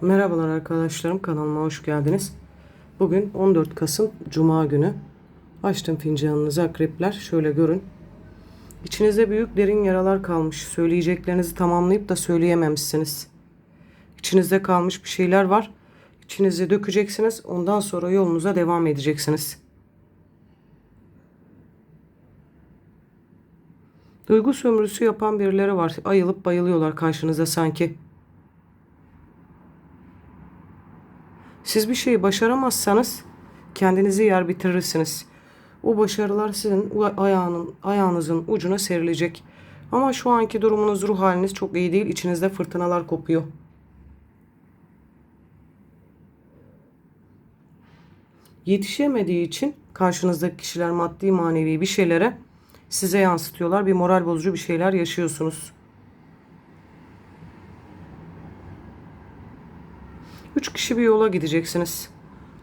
Merhabalar arkadaşlarım kanalıma hoş geldiniz. Bugün 14 Kasım Cuma günü. Açtım fincanınızı akrepler. Şöyle görün. İçinizde büyük derin yaralar kalmış. Söyleyeceklerinizi tamamlayıp da söyleyememişsiniz. İçinizde kalmış bir şeyler var. İçinize dökeceksiniz. Ondan sonra yolunuza devam edeceksiniz. Duygu sömürüsü yapan birileri var. Ayılıp bayılıyorlar karşınıza sanki. Siz bir şeyi başaramazsanız kendinizi yer bitirirsiniz. O başarılar sizin ayağının, ayağınızın ucuna serilecek. Ama şu anki durumunuz, ruh haliniz çok iyi değil. İçinizde fırtınalar kopuyor. Yetişemediği için karşınızdaki kişiler maddi manevi bir şeylere size yansıtıyorlar. Bir moral bozucu bir şeyler yaşıyorsunuz. Üç kişi bir yola gideceksiniz.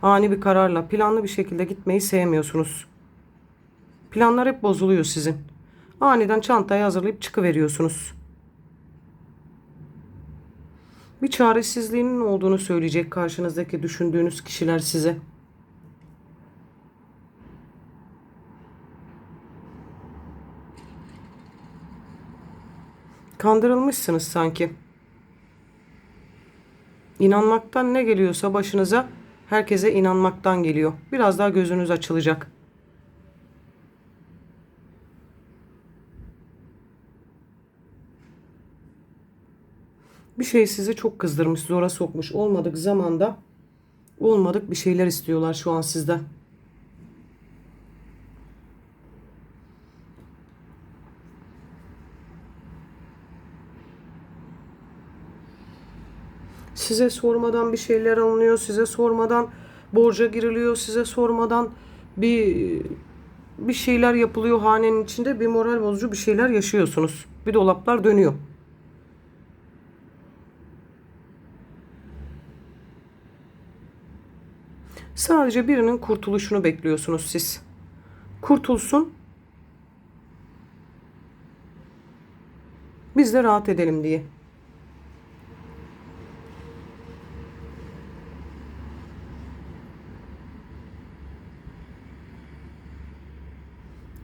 Ani bir kararla, planlı bir şekilde gitmeyi sevmiyorsunuz. Planlar hep bozuluyor sizin. Aniden çantayı hazırlayıp çıkıveriyorsunuz. Bir çaresizliğinin olduğunu söyleyecek karşınızdaki düşündüğünüz kişiler size. Kandırılmışsınız sanki. İnanmaktan ne geliyorsa başınıza herkese inanmaktan geliyor. Biraz daha gözünüz açılacak. Bir şey sizi çok kızdırmış, zora sokmuş. Olmadık zamanda olmadık bir şeyler istiyorlar şu an sizden. Size sormadan bir şeyler alınıyor, size sormadan borca giriliyor, size sormadan bir bir şeyler yapılıyor hanenin içinde bir moral bozucu bir şeyler yaşıyorsunuz. Bir dolaplar dönüyor. Sadece birinin kurtuluşunu bekliyorsunuz siz. Kurtulsun. Biz de rahat edelim diye.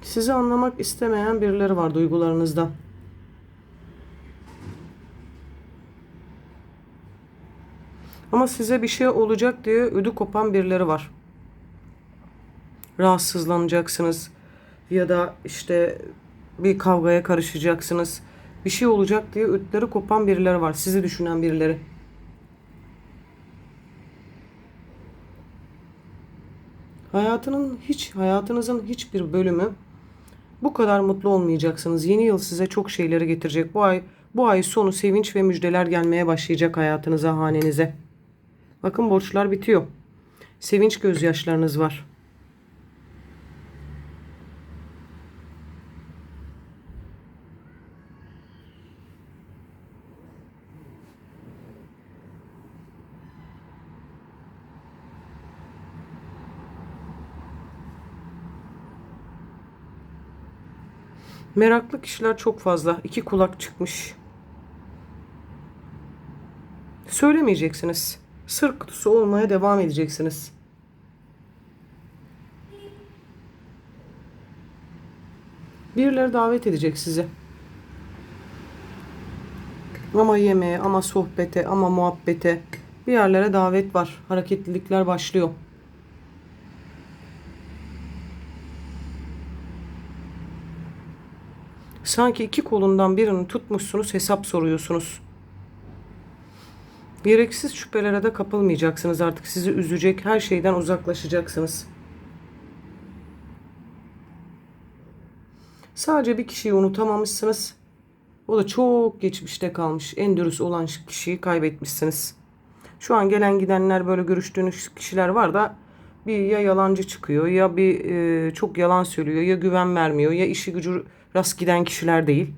Sizi anlamak istemeyen birileri var duygularınızda. Ama size bir şey olacak diye ödü kopan birileri var. Rahatsızlanacaksınız ya da işte bir kavgaya karışacaksınız. Bir şey olacak diye ödleri kopan birileri var. Sizi düşünen birileri. Hayatının hiç hayatınızın hiçbir bölümü bu kadar mutlu olmayacaksınız. Yeni yıl size çok şeyleri getirecek. Bu ay bu ay sonu sevinç ve müjdeler gelmeye başlayacak hayatınıza, hanenize. Bakın borçlar bitiyor. Sevinç gözyaşlarınız var. Meraklı kişiler çok fazla. İki kulak çıkmış. Söylemeyeceksiniz. Sır kutusu olmaya devam edeceksiniz. Birileri davet edecek sizi. Ama yemeğe, ama sohbete, ama muhabbete bir yerlere davet var. Hareketlilikler başlıyor. Sanki iki kolundan birini tutmuşsunuz, hesap soruyorsunuz. Gereksiz şüphelere de kapılmayacaksınız artık. Sizi üzecek her şeyden uzaklaşacaksınız. Sadece bir kişiyi unutamamışsınız. O da çok geçmişte kalmış. En dürüst olan kişiyi kaybetmişsiniz. Şu an gelen gidenler böyle görüştüğünüz kişiler var da bir ya yalancı çıkıyor ya bir e, çok yalan söylüyor ya güven vermiyor ya işi gücü rast giden kişiler değil.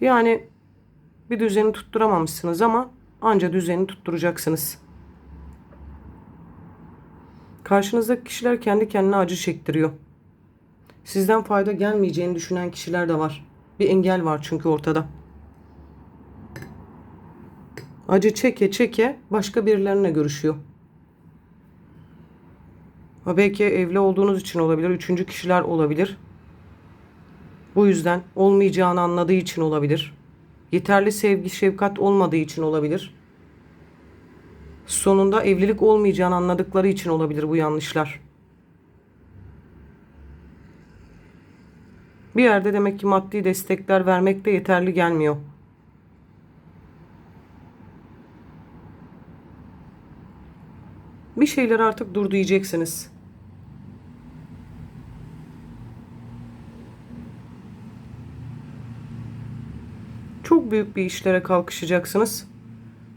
Yani bir düzeni tutturamamışsınız ama anca düzeni tutturacaksınız. Karşınızdaki kişiler kendi kendine acı çektiriyor. Sizden fayda gelmeyeceğini düşünen kişiler de var. Bir engel var çünkü ortada. Acı çeke çeke başka birilerine görüşüyor. Ha belki evli olduğunuz için olabilir. Üçüncü kişiler olabilir. Bu yüzden olmayacağını anladığı için olabilir. Yeterli sevgi, şefkat olmadığı için olabilir. Sonunda evlilik olmayacağını anladıkları için olabilir bu yanlışlar. Bir yerde demek ki maddi destekler vermek de yeterli gelmiyor. Bir şeyler artık dur diyeceksiniz. Büyük bir işlere kalkışacaksınız.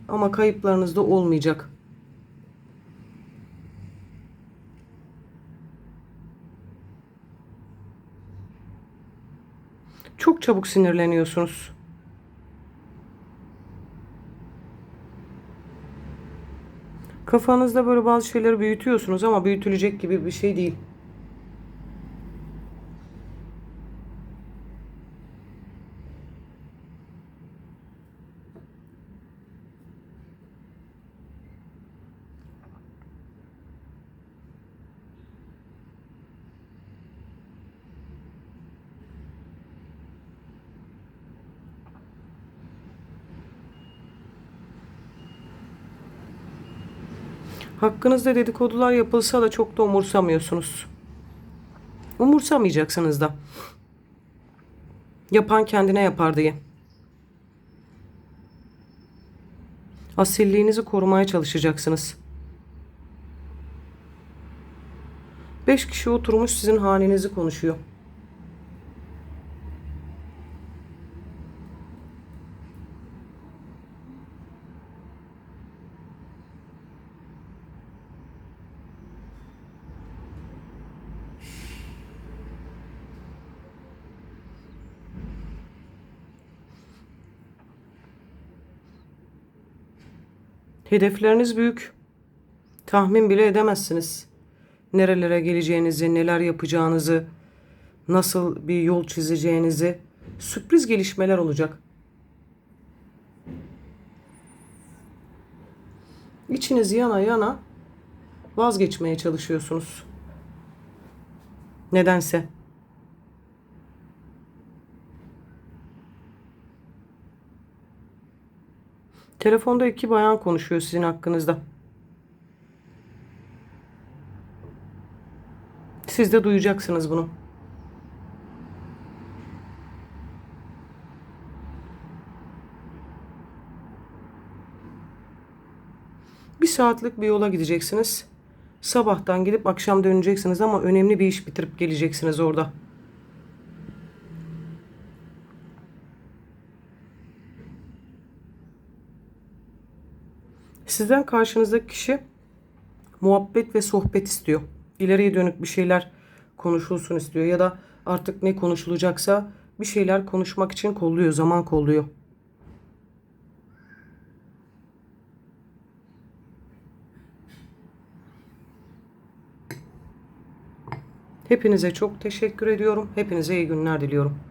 Ama kayıplarınız da olmayacak. Çok çabuk sinirleniyorsunuz. Kafanızda böyle bazı şeyleri büyütüyorsunuz ama büyütülecek gibi bir şey değil. Hakkınızda dedikodular yapılsa da çok da umursamıyorsunuz. Umursamayacaksınız da. Yapan kendine yapar diye. Asilliğinizi korumaya çalışacaksınız. Beş kişi oturmuş sizin hanenizi konuşuyor. Hedefleriniz büyük. Tahmin bile edemezsiniz. Nerelere geleceğinizi, neler yapacağınızı, nasıl bir yol çizeceğinizi. Sürpriz gelişmeler olacak. İçiniz yana yana vazgeçmeye çalışıyorsunuz. Nedense. Telefonda iki bayan konuşuyor sizin hakkınızda. Siz de duyacaksınız bunu. Bir saatlik bir yola gideceksiniz. Sabahtan gidip akşam döneceksiniz ama önemli bir iş bitirip geleceksiniz orada. Sizden karşınızdaki kişi muhabbet ve sohbet istiyor. İleriye dönük bir şeyler konuşulsun istiyor ya da artık ne konuşulacaksa bir şeyler konuşmak için kolluyor, zaman kolluyor. Hepinize çok teşekkür ediyorum. Hepinize iyi günler diliyorum.